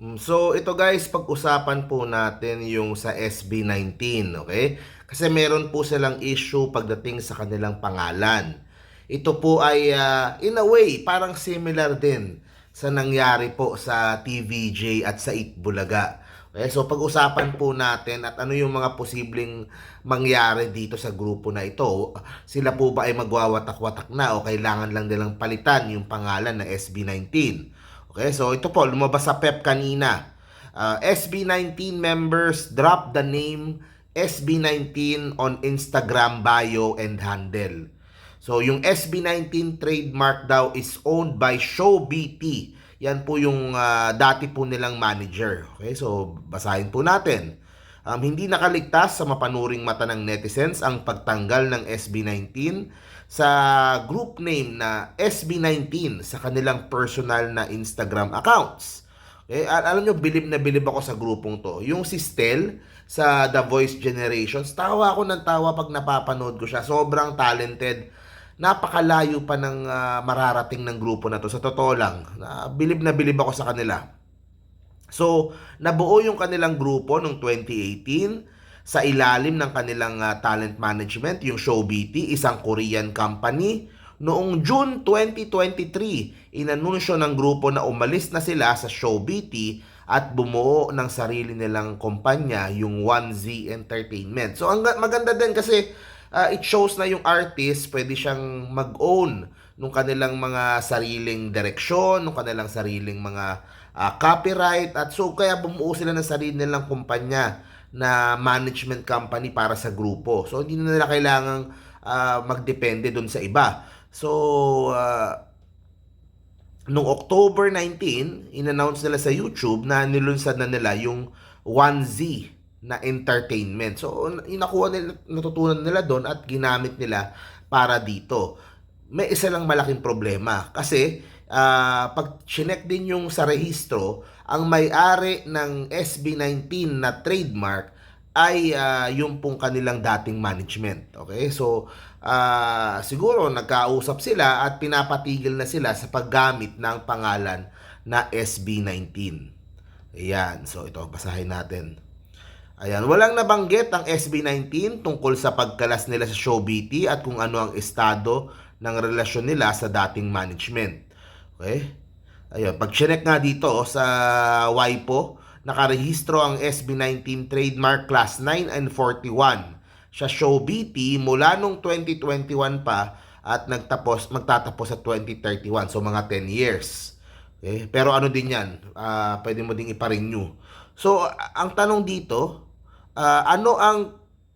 Mm, So ito guys, pag-usapan po natin yung sa SB19, okay? Kasi meron po silang issue pagdating sa kanilang pangalan. Ito po ay ah, in a way parang similar din sa nangyari po sa TVJ at sa Itbulaga. Okay, so pag-usapan po natin at ano yung mga posibleng mangyari dito sa grupo na ito. Sila po ba ay magwawatak-watak na o kailangan lang nilang palitan yung pangalan na SB19? Okay, so ito po, lumabas sa PEP kanina. Uh, SB19 members drop the name SB19 on Instagram bio and handle. So yung SB19 trademark daw is owned by ShowBT. Yan po yung ah, dati po nilang manager. Okay, so basahin po natin. Um, hindi nakaligtas sa mapanuring mata ng netizens ang pagtanggal ng SB19 sa group name na SB19 sa kanilang personal na Instagram accounts. Okay, al- alam nyo, bilib na bilib ako sa grupong to. Yung si Stel sa The Voice Generations, tawa ako ng tawa pag napapanood ko siya. Sobrang talented. Napakalayo pa ng ah, mararating ng grupo na to. Sa totoo lang, na bilib na bilib ako sa kanila. So, nabuo yung kanilang grupo noong 2018 sa ilalim ng kanilang ah, talent management, yung ShowBT, isang Korean company. Noong June 2023, inanunsyo ng grupo na umalis na sila sa ShowBT at bumuo ng sarili nilang kumpanya, yung 1Z Entertainment. So, ang ga- maganda din kasi ah, it shows na yung artist pwede siyang mag-own nung kanilang mga sariling direksyon, nung kanilang sariling mga ah, copyright at so kaya bumuo sila ng sarili nilang kumpanya na management company para sa grupo. So hindi na nila kailangang ah, magdepende doon sa iba. So ah, Noong October 19, in-announce nila sa YouTube na nilunsad na nila yung 1Z na entertainment. So, inakuha nila, natutunan nila doon at ginamit nila para dito. May isa lang malaking problema kasi ah, pag chinek din yung sa rehistro, ang may-ari ng SB19 na trademark ay ah, yung pong kanilang dating management. Okay? So, ah, siguro nagkausap sila at pinapatigil na sila sa paggamit ng pangalan na SB19. Ayan. So, ito, basahin natin. Ayan, walang nabanggit ang SB19 tungkol sa pagkalas nila sa ShowBT at kung ano ang estado ng relasyon nila sa dating management. Okay? Ayun, pag chinek nga dito oh, sa WIPO, nakarehistro ang SB19 trademark class 9 and 41 sa ShowBT mula nung 2021 pa at nagtapos magtatapos sa 2031 so mga 10 years. Okay? Pero ano din 'yan? Ah, pwede mo ding ipa-renew. So ang tanong dito, ah, ano ang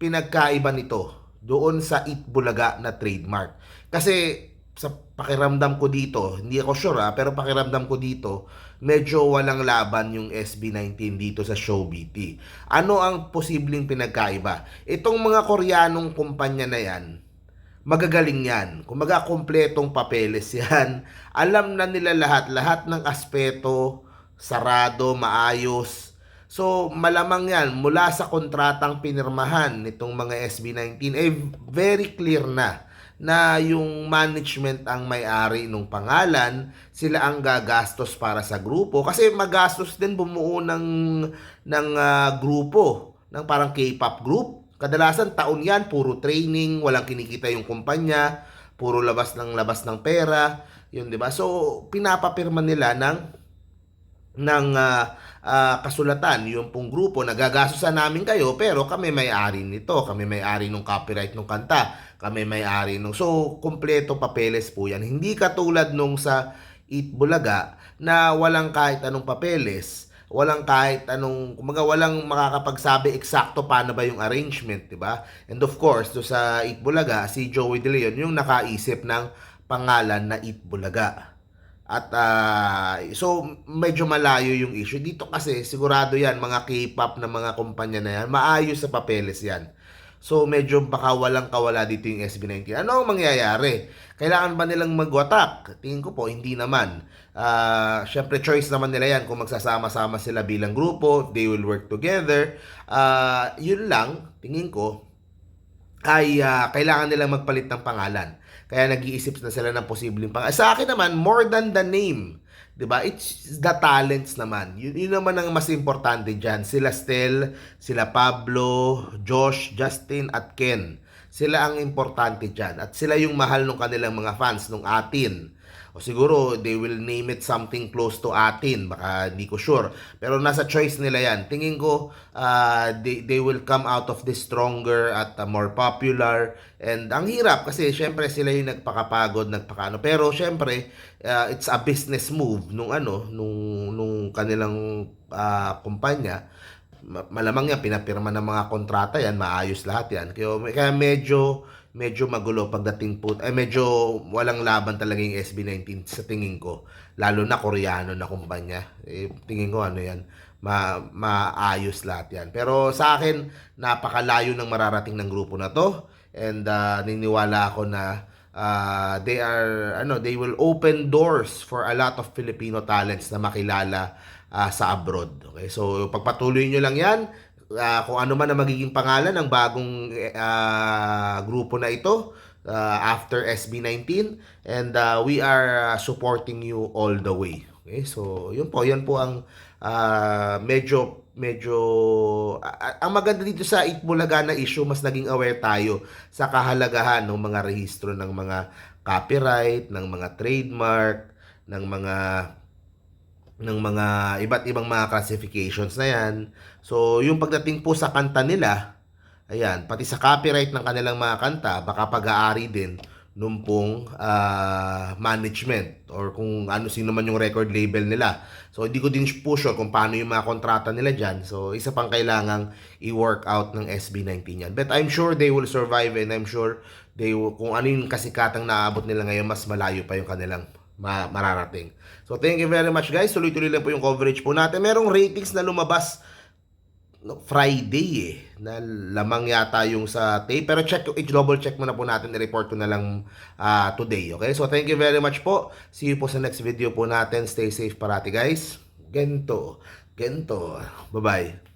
pinagkaiba nito doon sa Itbulaga na trademark? Kasi sa pakiramdam ko dito, hindi ako sure ah, pero pakiramdam ko dito, medyo walang laban yung SB19 dito sa ShowBT. Ano ang posibleng pinagkaiba? Itong mga Koreanong kumpanya na yan, magagaling yan. Kumaga, kompletong papeles yan. Alam na nila lahat, lahat ng aspeto, sarado, maayos. So, malamang yan, mula sa kontratang pinirmahan nitong mga SB19, eh, very clear na na yung management ang may-ari ng pangalan, sila ang gagastos para sa grupo kasi magastos din bumuo ng ng ah, grupo, ng parang K-pop group. Kadalasan taon 'yan, puro training, walang kinikita yung kumpanya, puro labas ng labas ng pera, yun 'di ba? So pinapapirma nila ng ng ah, ah, kasulatan yung pong grupo. Nagagastosan namin kayo pero kami may-ari nito. Kami may-ari ng copyright ng kanta. Kami may-ari nung so kompleto papeles po yan. Hindi katulad nung sa Eat Bulaga na walang kahit anong papeles walang kahit anong kumaga walang makakapagsabi eksakto paano ba yung arrangement di ba? And of course do sa Eat Bulaga si Joey De Leon yung nakaisip ng pangalan na Eat Bulaga at ah, so medyo malayo yung issue dito kasi sigurado yan mga K-pop na mga kumpanya na yan maayos sa papeles yan. So medyo baka walang kawala dito yung SB19. Ano ang mangyayari? Kailangan ba nilang magwatak? Tingin ko po hindi naman. Ah, syempre choice naman nila yan kung magsasama-sama sila bilang grupo, they will work together. Ah, yun lang tingin ko ay ah, kailangan nilang magpalit ng pangalan. Kaya nag-iisip na sila ng posibleng pangalan. Sa akin naman, more than the name 'di ba? It's the talents naman. Yun, yun naman ang mas importante diyan. Sila Stel, sila Pablo, Josh, Justin at Ken. Sila ang importante diyan at sila yung mahal ng kanilang mga fans nung atin. O siguro they will name it something close to atin, baka hindi ko sure. Pero nasa choice nila 'yan. Tingin ko uh, they they will come out of this stronger at uh, more popular and ang hirap kasi syempre sila yung nagpakapagod, nagpakano. Pero syempre uh, it's a business move nung ano, nung nung kanilang uh, kumpanya ma- malamang yan, pinapirma ng mga kontrata yan, maayos lahat yan. Kaya medyo, medyo magulo pagdating po, ay medyo walang laban talaga yung SB19 sa tingin ko. Lalo na koreano na kumpanya. Eh, tingin ko ano yan, ma maayos lahat yan. Pero sa akin, napakalayo ng mararating ng grupo na to. And uh, niniwala ako na uh, they are ano they will open doors for a lot of Filipino talents na makilala ah, sa abroad. Okay? So pagpatuloy nyo lang 'yan. Ah, kung ano man ang magiging pangalan ng bagong ah, grupo na ito ah, after SB19 and ah, we are ah, supporting you all the way. Okay? So yun po, yun po ang ah, medyo medyo a- ang maganda dito sa Itbulaga na issue mas naging aware tayo sa kahalagahan ng mga rehistro ng mga copyright, ng mga trademark, ng mga ng mga iba't ibang mga classifications na yan. So, yung pagdating po sa kanta nila, ayan, pati sa copyright ng kanilang mga kanta, baka pag-aari din nung pong ah, management or kung ano sino man yung record label nila. So, hindi ko din po sure kung paano yung mga kontrata nila dyan. So, isa pang kailangang i-work out ng SB19 yan. But I'm sure they will survive and I'm sure they will, kung ano yung kasikatang naabot nila ngayon, mas malayo pa yung kanilang mararating. So thank you very much guys. Tuloy-tuloy lang po yung coverage po natin. Merong ratings na lumabas no, Friday eh. Na lamang yata yung sa tape. Pero check, i-double check muna po natin. I-report ko na lang ah, today. Okay? So thank you very much po. See you po sa next video po natin. Stay safe parati guys. Gento. Gento. Bye-bye.